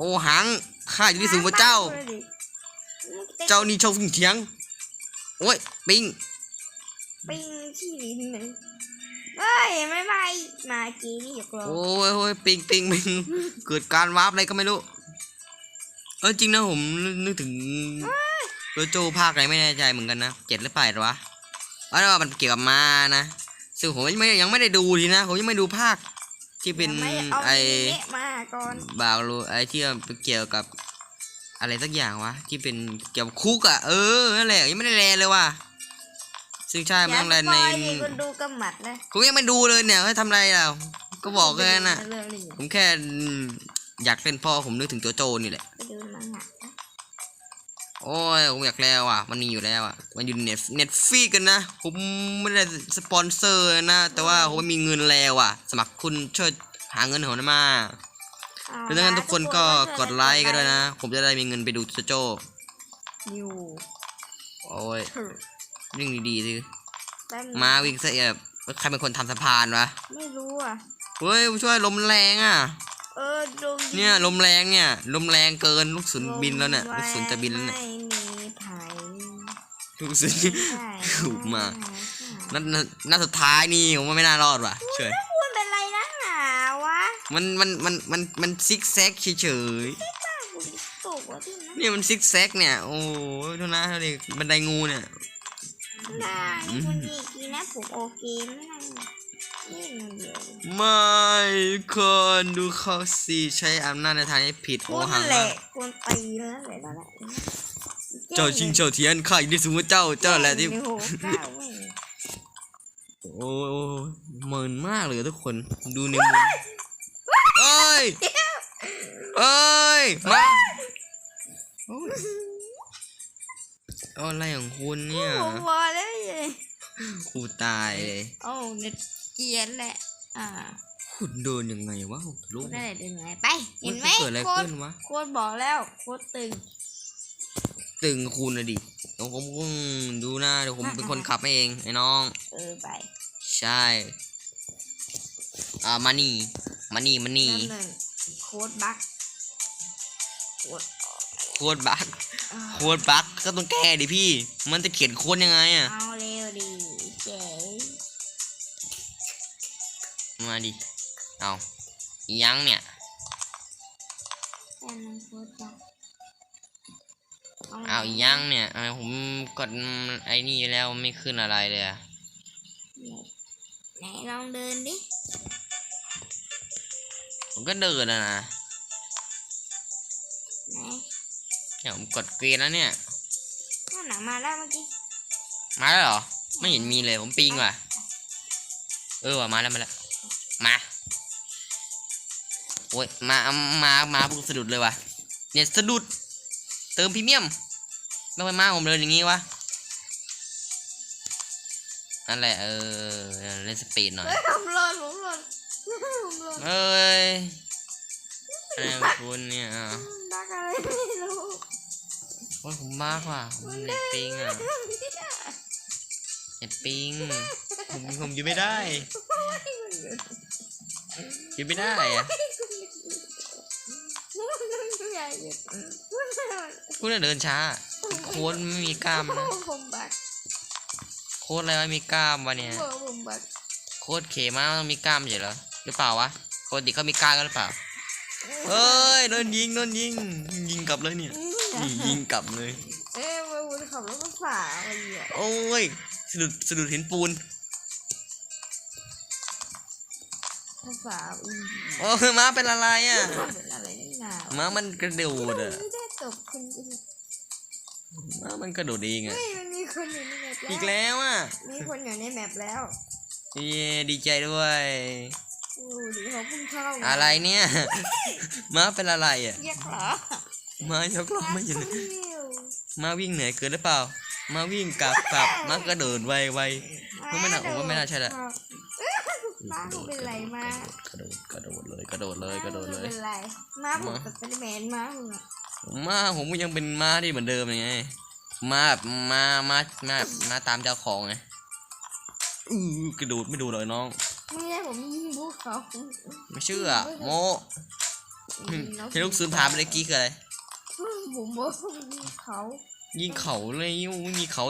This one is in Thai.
โอ้หังข้าอยู่ที่สูงกว่าเจ้า เจ้านี่ชอบสุ่มเถียง โอ้ย ปิง ปิงที่ดินเลยเฮ้ยไม่ไม่มากีนี่หยกโลโอ้ยโอ้ยปิงปิงปิงเกิดการวาร์ปอะไรก็ไม่รู้ เออจริงนะผมนึกถึงโรโจภาคไหนไม่แน่ใจเหมือนกันนะเจ็ดหรือแปดวะเอาเป็นว่ามันเกี่ยวกับมานะซึ่งผมไม่ยังไม่ได้ดูทีนะ ผมยังไม่ดูภาค ที่เป็นยังไม่เอาไอเนะมาก่อนบาวรูไอที่มันเกี่ยวกับ อะไรสักอย่างวะที่เป็นเกี่ยวกับคุกอะเออนั่นแหละยังไม่ได้แลเลยว่ะซึ่งใช่ไม่ต้องแลอย่าสในปอยดิคนดูกำหมัดนะผมยังไม่ดูเลยเนี่ยให้ทำอะไรเราก็บอกแค่นั้นน่ะเรื่องนี้ผมแค่อยากเล่นพ่อผมนึกถึงโจโจนี่แหละ โอ้ยผมอยากแล้วอะ มันมีอยู่แล้วอะ มันอยู่เน็ตเน็ตฟรีกันนะ ผมไม่ได้สปอนเซอร์นะ แต่ว่าผมมีเงินแล้วอะ สมัครคุณช่วยหาเงินของผมมาเอาเพราะฉะนั้นทุกคนก็ช่วยกดไลค์กันด้วยนะ ผมจะได้มีเงินไปดูโจโจอยู่โอ้ยเถอะวิ่งดีๆสิแป๊บนึงมาวิ่งซะแบบใครเป็นคนทำสะพานวะ ไม่รู้อะ เฮ้ยช่วยลมแรงอะ เออดูเนี่ยลมแรงเนี่ยลมแรงเกินลูกศูนย์บินแล้วเนี่ยลูกศูนย์จะบินแล้วเนี่ยไม่มีไผ่ลูกศูนย์ใช่ถูกมานัดนัดนัดสุดท้ายนี่ผมว่าไม่น่ารอดว่ะเฉยพูดเป็นไรนักหนาวะมันมันมันมันมันซิกแซกเฉยป้ากูตกว่าที่นั่นๆเนี่ยมันซิกแซกเนี่ยโอ้ยดูนะเด็กบันไดงูเนี่ยได้คุณดีกีนะผมโอเคไม่ นั่งนี่มันเดียวไม่คนดูเขาสิใช้อำนาจในทางที่ผิดคุโอ้ณหังแหละมากคุณตีแล้วแหละแล้วแหละเจ้าชิงเจ้าเทียนข้าอยู่ที่สูงกว่าเจ้าเจ้าแหละที่โอ้โหเก้าเว้ยโอ้ยเหมินมากเลยทุกคนดูในมุมเอ้ยเอ้ยมาโอ้ยเอาอะไรของคุณเนี่ยผมบอกแล้วไงครูตายเลยโอ้เน็ต เกลียนแหละ อ่าคุณโดนยังไงวะลูพูกดได้เดินไงไป เห็นไหมเกิดอะไรโค้ดขึ้นวะ โค้ดบอกแล้วโค้ดตึง ตึงคุณนะดิเดี๋ยวผมคงดูหน้าเดี๋ยวผมเป็นคนขับเองไอ้น้อง เออไปใช่ อ่ามานี่มานี่มานี่นั่นหนึ่งโค้ดบักโค้ดโคตรบักอ่าโคตรบักก็ต้องแก้ดิพี่ มันจะเขียนโค้ดยังไงอะ เอา มาดิ เอาอีหยังเนี่ยแค่นั้นโค้ดบักเอาอีหยังเนี่ยเอาผมกดไอ้นี่แล้วไม่ขึ้นอะไรเลยอะไหนลองเดินดิ ผมก็เดินแล้วนะไหนเนี่ยผมกดเกรนแล้วเนี่ยนั่นหนังมาแล้วเมื่อกี้ มาแล้วเหรอ ไม่เห็นมีเลยผมปิงว่ะ เออว่ะมาแล้วมาแล้ว มาโอ้ยมามามาปุ๊บสะดุดเลยว่ะเนี่ยสะดุด เติมพรีเมียมไม่ไปมาผมเลยอย่างงี้วะนั่นแหละเออเล่นสปีดหน่อยเฮ้ยผมหล่นผมหล่นผมหล่นเอ้ยอะไรของคุณเนี่ยอะบักอะไรไม่รู้โอ้ยผมมากว่ะผมเน็ตปิงอะเน็ตปิง ผมผมอยู่ไม่ได้อยู่ไม่ได้อะใหญ่อยู่คุณน่ะเดินช้า โค้ดไม่มีกล้ามนะผมบักโค้ดอะไรวะมีกล้ามวะเนี่ยผมบักโค้ดเขมาต้องมีกล้ามใช่เหรอหรือเปล่าวะปกติเขามีกล้ามกันหรือเปล่าเอ้ยโดนยิงโดนยิงยิงกลับเลยเนี่ยนี่ยิงกลับเลยเอ้ยมาวุ้นขับรถภาษาอะไรอะโอ้ยสะดุดสะดุดหินปูน ภาษาอืมโอ้ยม้าเป็นอะไรอะเป็นอะไรนี่นาม้ามันกระโดดอะไม่ได้ตบคนอื่นม้ามันกระโดดเองอะเฮ้ยมันมีคนอยู่ในแมปอีกแล้วแล้วอะมีคนอยู่ในแมปแล้วเย้ดีใจด้วยโอ้ดีเขาเพิ่งเข้าอะไรเนี่ยม้าเป็นอะไรอะเรียกเหรอม้ายกล้อไม่อยู่เลยเร็วม้าวิ่งเหนื่อยเกินหรือเปล่าม้าวิ่งกลับกลับม้ากระโดดไวไวผมไม่น่าผมว่าไม่น่าใช่แหละ ม้าผมเป็นไรมากระโดดกระโดดเลยกระโดดเลยกระโดดเลยเป็นไรม้าผมกับเป็นแมนม้าผมอะม้าผมก็ยังเป็นม้าที่เหมือนเดิมไงม้าแบบม้าม้าม้าแบบม้าตามเจ้าของไงอือกระโดดไม่ดูเลยน้องไม่ได้ผมยิงพวกเขาไม่เชื่อโมเห็นลูกซูนถามเมื่อกี้คืออะไรผมบอกเขายิงเขาเลยไม่มีเขา